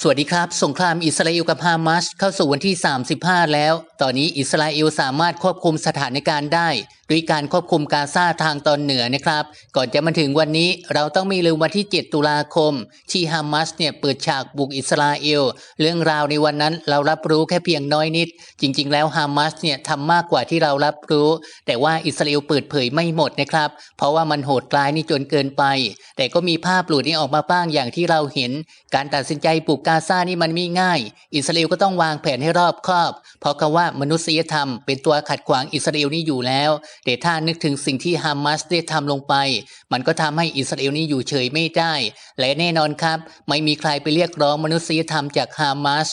สวัสดีครับสงครามอิสราเอลกับฮามาสเข้าสู่วันที่ 35 แล้ว ตอนนี้อิสราเอลสามารถควบคุมสถานการณ์ได้ด้วยการควบคุมกาซาทางตอนเหนือนะครับ ก่อนจะมาถึงวันนี้เราต้องม่ลืมวันที่ 7 ตุลาคม ที่ฮามาสเนี่ยเปิดฉากบุกอิสราเอล เรื่องราวในวันนั้นเรารับรู้แค่เพียงน้อยนิด จริง ๆ แล้วฮามาสเนี่ยทำมากกว่าที่เรารับรู้ แต่ว่าอิสราเอลเปิดเผยไม่หมดนะครับ เพราะว่ามันโหดร้ายนี่จนเกินไป แต่ก็มีภาพหลุดนี้ออกมาบ้างอย่างที่เราเห็น การตัดสินใจบุกกาซานี่มันไม่ง่าย อิสราเอลก็ต้องวางแผนให้รอบคอบ เพราะคำว่ามนุษยธรรมเป็นตัวขัดขวางอิสราเอลนี่อยู่แล้วแต่ถ้านึกถึงสิ่งที่ฮามาสได้ทำลงไป มันก็ทำให้อิสราเอลนี้อยู่เฉยไม่ได้ และแน่นอนครับ ไม่มีใครไปเรียกร้องมนุษยธรรมจากฮามาส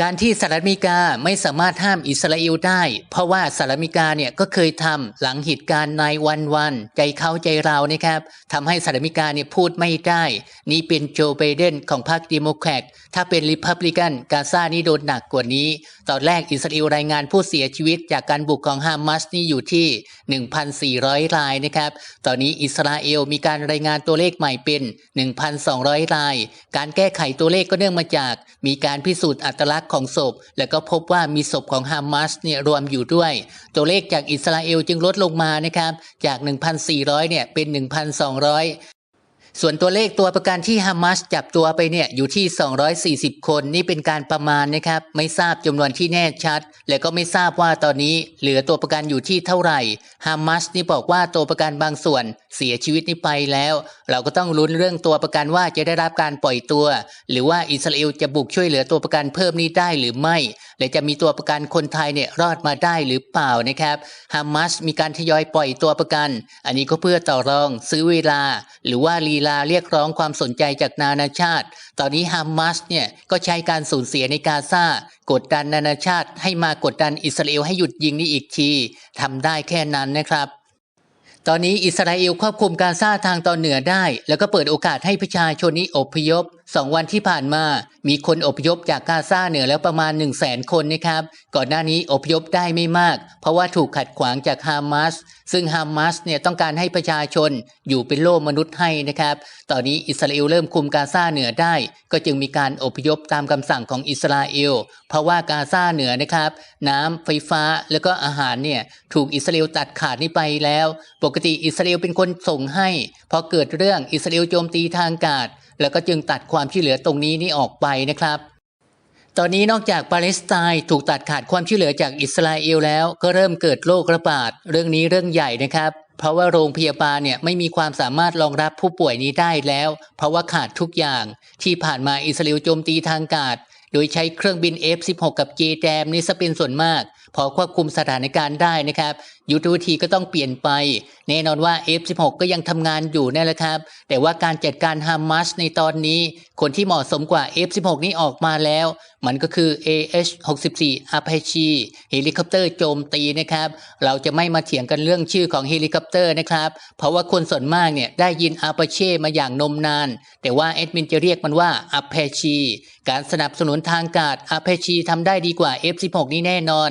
การที่สหรัฐอเมริกาไม่สามารถห้ามอิสราเอลได้ เพราะว่าสหรัฐอเมริกาเนี่ยก็เคยทำหลังเหตุการณ์ในวันวันใจเขาใจเรานะครับทำให้สหรัฐอเมริกาเนี่ยพูดไม่ได้ นี่เป็นโจไบเดนของพรรคเดโมแครตถ้าเป็นริพับลิกันกาซานี่โดนหนักกว่านี้ ตอนแรกอิสราเอลรายงานผู้เสียชีวิตจากการบุกของฮามาสนี่อยู่ที่ 1,400 รายนะครับ ตอนนี้อิสราเอลมีการรายงานตัวเลขใหม่เป็น 1,200 ราย การแก้ไขตัวเลขก็เนื่องมาจาก มีการพิสูจน์อัตลักษณ์ของศพ แล้วก็พบว่ามีศพของฮามาสเนี่ยรวมอยู่ด้วย ตัวเลขจากอิสราเอลจึงลดลงมานะครับจาก 1,400เนี่ยเป็น 1,200ส่วนตัวเลขตัวประกันที่ฮามาสจับตัวไปเนี่ยอยู่ที่ 240 คนนี่เป็นการประมาณนะครับ ไม่ทราบจำนวนที่แน่ชัด และก็ไม่ทราบว่าตอนนี้เหลือตัวประกันอยู่ที่เท่าไหร่ฮามาสนี่บอกว่าตัวประกันบางส่วนเสียชีวิตนี่ไปแล้ว เราก็ต้องลุ้นเรื่องตัวประกันว่าจะได้รับการปล่อยตัว หรือว่าอิสราเอลจะบุกช่วยเหลือตัวประกันเพิ่มนี้ได้หรือไม่และจะมีตัวประกันคนไทยเนี่ยรอดมาได้หรือเปล่านะครับฮามาสมีการทยอยปล่อยตัวประกัน อันนี้ก็เพื่อต่อรองซื้อเวลา หรือว่าลีลาเรียกร้องความสนใจจากนานาชาติ ตอนนี้ฮามาสเนี่ยก็ใช้การสูญเสียในกาซากดดันนานาชาติให้มากดดันอิสราเอลให้หยุดยิงนี่อีกทีทำได้แค่นั้นนะครับ ตอนนี้อิสราเอลควบคุมกาซาทางตอนเหนือได้ แล้วก็เปิดโอกาสให้ประชาชนนี้อพยพ สองวันที่ผ่านมามีคนอพยพจากกาซาเหนือแล้วประมาณ 1 0 0 0 0แสนคนนะครับ ก่อนหน้านี้อพยพได้ไม่มาก เพราะว่าถูกขัดขวางจากฮามาสซึ่งฮามาสเนี่ยต้องการให้ประชาชนอยู่เป็นโล่มนุษย์ให้นะครับ ตอนนี้อิสราเอลเริ่มคุมกาซาเหนือได้ ก็จึงมีการอพยพตามคำสั่งของอิสราเอล เพราะว่ากาซาเหนือนะครับ น้ำไฟฟ้าแล้วก็อาหารเนี่ยถูกอิสราเอลตัดขาดนี่ไปแล้ว ปกติอิสราเอลเป็นคนส่งให้พอเกิดเรื่องอิสราเอลโจมตีทางอากาศแล้วก็จึงตัดความช่วยเหลือตรงนี้นี่ออกไปนะครับ ตอนนี้นอกจากปาเลสไตน์ถูกตัดขาดความช่วยเหลือจากอิสราเอลแล้ว ก็เริ่มเกิดโรคระบาดเรื่องนี้เรื่องใหญ่นะครับ เพราะว่าโรงพยาบาลเนี่ยไม่มีความสามารถรองรับผู้ป่วยนี้ได้แล้ว เพราะว่าขาดทุกอย่าง ที่ผ่านมาอิสราเอลโจมตีทางอากาศโดยใช้เครื่องบิน F-16 กับ j d a m นี่ซะเป็นส่วนมากพอควบคุมสถานการณ์ได้นะครับยุทธวิธีก็ต้องเปลี่ยนไป แน่นอนว่า F16 ก็ยังทำงานอยู่นั่นแหละครับ แต่ว่าการจัดการฮามาสในตอนนี้ คนที่เหมาะสมกว่า F16 นี้ออกมาแล้ว มันก็คือ AH-64 Apache เฮลิคอปเตอร์โจมตีนะครับ เราจะไม่มาเถียงกันเรื่องชื่อของเฮลิคอปเตอร์นะครับ เพราะว่าคนส่วนมากเนี่ยได้ยิน Apache มาอย่างนมนาน แต่ว่าแอดมินจะเรียกมันว่า Apache การสนับสนุนทางอากาศ Apache ทำได้ดีกว่า F16 นี่แน่นอน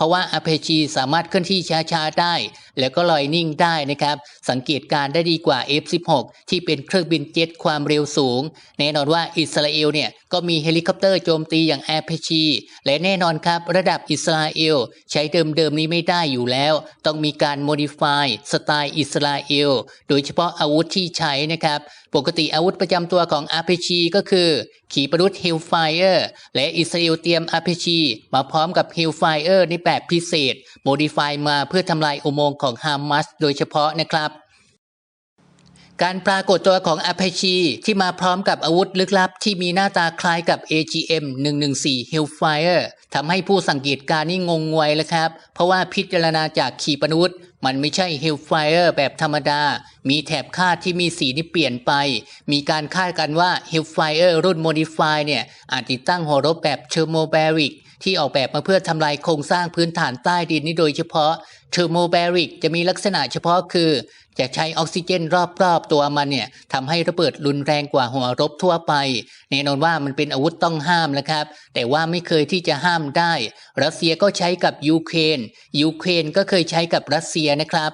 เพราะว่า Apache สามารถเคลื่อนที่ช้าๆได้ แล้วก็ลอยนิ่งได้นะครับ สังเกตการได้ดีกว่า F16 ที่เป็นเครื่องบินเจ็ตความเร็วสูง แน่นอนว่าอิสราเอลเนี่ยก็มีเฮลิคอปเตอร์โจมตีอย่าง Apache และแน่นอนครับระดับอิสราเอลใช้เดิมๆนี้ไม่ได้อยู่แล้ว ต้องมีการ modify สไตล์อิสราเอลโดยเฉพาะอาวุธที่ใช้นะครับปกติอาวุธประจำตัวของ Apache ก็คือ ขีปนาวุธ Hellfire และอิสราเอลเตรียม Apache มาพร้อมกับ Hellfire ในแบบพิเศษโมดิฟายมาเพื่อทำลายอุโมงค์ของฮามาสโดยเฉพาะนะครับ การปรากฏตัวของอาเพชีที่มาพร้อมกับอาวุธลึกลับที่มีหน้าตาคล้ายกับ AGM 114 Hellfire ทำให้ผู้สังเกตการณ์นี่งงงวยแล้วครับ เพราะว่าพิจารณาจากขีปนาวุธ มันไม่ใช่ Hellfire แบบธรรมดา มีแถบคาดที่มีสีที่เปลี่ยนไป มีการคาดกันว่า Hellfire รุ่น Modify เนี่ย อาจติดตั้งหัวรบแบบ Thermobaric ที่ออกแบบมาเพื่อทำลายโครงสร้างพื้นฐานใต้ดินนี้โดยเฉพาะเทอร์โมแบริกจะมีลักษณะเฉพาะคือ จะใช้ออกซิเจนรอบๆตัวมันเนี่ยทำให้ระเบิดรุนแรงกว่าหัวรบทั่วไปแน่นอนว่ามันเป็นอาวุธต้องห้ามนะครับ แต่ว่าไม่เคยที่จะห้ามได้ รัสเซียก็ใช้กับยูเครนยูเครนก็เคยใช้กับรัสเซียนะครับ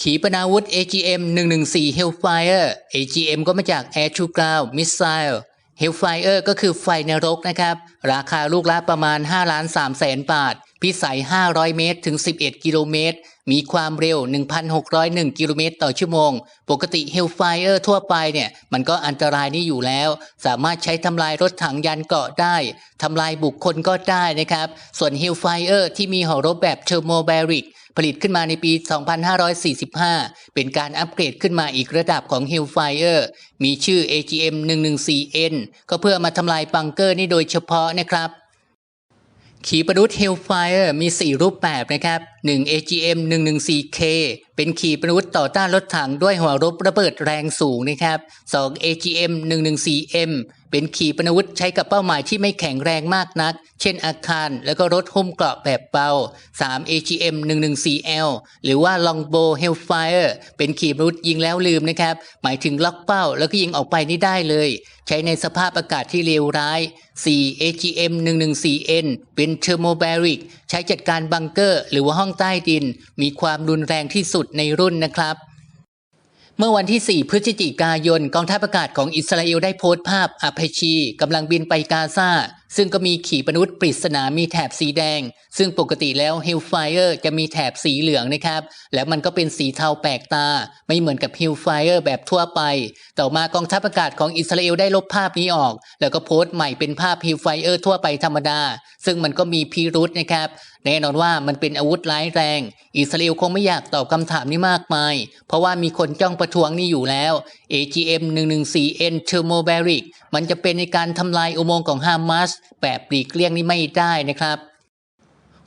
ขีปนาวุธ AGM 114 Hellfire AGM ก็มาจาก Air to Ground Missile Hellfire ก็คือไฟนรกนะครับ ราคาลูกละประมาณ5ล้าน3แสนบาท พิสัย 500 เมตร ถึง 11 กิโลเมตร มีความเร็ว 1,601 กิโลเมตร ต่อชั่วโมง ปกติ Hellfire ทั่วไปเนี่ย มันก็อันตรายนี่อยู่แล้ว สามารถใช้ทำลายรถถังยันเกราะได้ ทำลายบุคคลก็ได้นะครับ ส่วน Hellfire ที่มีหัวรบแบบ Thermobaric ผลิตขึ้นมาในปี 2545 เป็นการอัปเกรดขึ้นมาอีกระดับของ Hellfire มีชื่อ AGM 114N ก็เพื่อมาทำลายบังเกอร์นี่โดยเฉพาะนะครับ ขีปนาวุธ Hellfire มี 4 รูปแบบนะครับ 1 AGM 114K เป็นขีปนาวุธต่อต้านรถถังด้วยหัวรบระเบิดแรงสูงนะครับ 2 AGM 114M เป็นขีปนาวุธใช้กับเป้าหมายที่ไม่แข็งแรงมากนัก เช่นอาคารแล้วก็รถหุ้มเกราะแบบเบา 3 AGM 114L หรือว่า Longbow Hellfire เป็นขีปนาวุธยิงแล้วลืมนะครับ หมายถึงล็อกเป้าแล้วก็ยิงออกไปนี่ได้เลย ใช้ในสภาพอากาศที่เลวร้าย 4 AGM 114N เป็น Thermobaric ใช้จัดการบังเกอร์ หรือว่าห้องใต้ดิน มีความรุนแรงที่สุดในรุ่นนะครับ เมื่อวันที่ 4 พฤศจิกายนกองทัพอากาศของอิสราเอลได้โพสต์ภาพอาเพชีกำลังบินไปกาซาซึ่งก็มีขีปนาวุธปริศนามีแถบสีแดง ซึ่งปกติแล้ว Hellfire จะมีแถบสีเหลืองนะครับ แล้วมันก็เป็นสีเทาแปลกตา ไม่เหมือนกับ Hellfire แบบทั่วไป ต่อมากองทัพอากาศของอิสราเอลได้ลบภาพนี้ออก แล้วก็โพสต์ใหม่เป็นภาพ Hellfire ทั่วไปธรรมดา ซึ่งมันก็มีพิรุษนะครับแน่นอนว่ามันเป็นอาวุธร้ายแรง อิสราเอลคงไม่อยากตอบคำถามนี้มากมาย เพราะว่ามีคนจ้องประท้วงนี่อยู่แล้ว AGM 114N Thermobaric มันจะเป็นในการทำลายอุโมงค์ของฮามาสแบบปลีกเลี่ยงนี่ไม่ได้นะครับ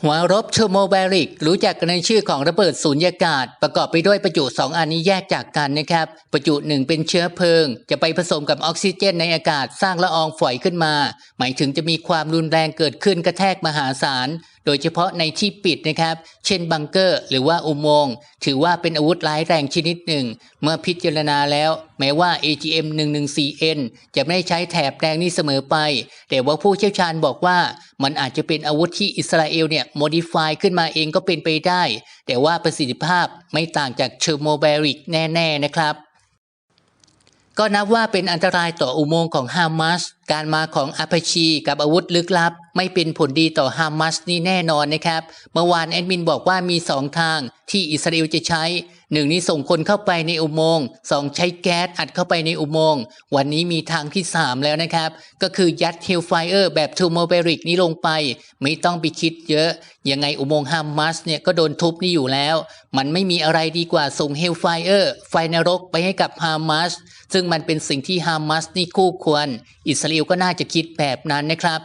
หัวรบเทอร์โมแบริกรู้จักกันในชื่อของระเบิดสูญญากาศ ประกอบไปด้วยประจุ 2 อันนี้แยกจากกันนะครับ ประจุหนึ่งเป็นเชื้อเพลิง จะไปผสมกับออกซิเจนในอากาศสร้างละอองฝอยขึ้นมา หมายถึงจะมีความรุนแรงเกิดขึ้นกระแทกมหาศาล โดยเฉพาะในที่ปิดนะครับ เช่นบังเกอร์ หรือว่าอุโมงค์ถือว่าเป็นอาวุธร้ายแรงชนิดหนึ่ง เมื่อพิจารณาแล้ว แม้ว่า AGM 114N จะไม่ได้ใช้แถบแดงนี้เสมอไป แต่ว่าผู้เชี่ยวชาญบอกว่ามันอาจจะเป็นอาวุธที่อิสราเอลเนี่ย modify ขึ้นมาเองก็เป็นไปได้ แต่ว่าประสิทธิภาพไม่ต่างจากเชอร์โมแบริกแน่ ๆ นะครับ ก็นับว่าเป็นอันตรายต่ออุโมงค์ของฮามาสการมาของอาพชีกับอาวุธลึกลับ ไม่เป็นผลดีต่อฮามาสนี่แน่นอนนะครับ เมื่อวานแอดมินบอกว่ามีสองทางที่อิสราเอลจะใช้หนึ่งนี้ส่งคนเข้าไปในอุโมงค์สองใช้แก๊สอัดเข้าไปในอุโมงค์วันนี้มีทางที่สามแล้วนะครับ ก็คือยัดเฮลไฟเออร์แบบทูโมเบริกนี้ลงไป ไม่ต้องไปคิดเยอะ ยังไงอุโมงค์ฮามาสเนี่ยก็โดนทุบนี่อยู่แล้ว มันไม่มีอะไรดีกว่าส่งเฮลไฟเออร์ไฟนรกไปให้กับฮามาสซึ่งมันเป็นสิ่งที่ฮามาสนี่คู่ควรอิสราเอลก็น่าจะคิดแบบนั้นนะครับ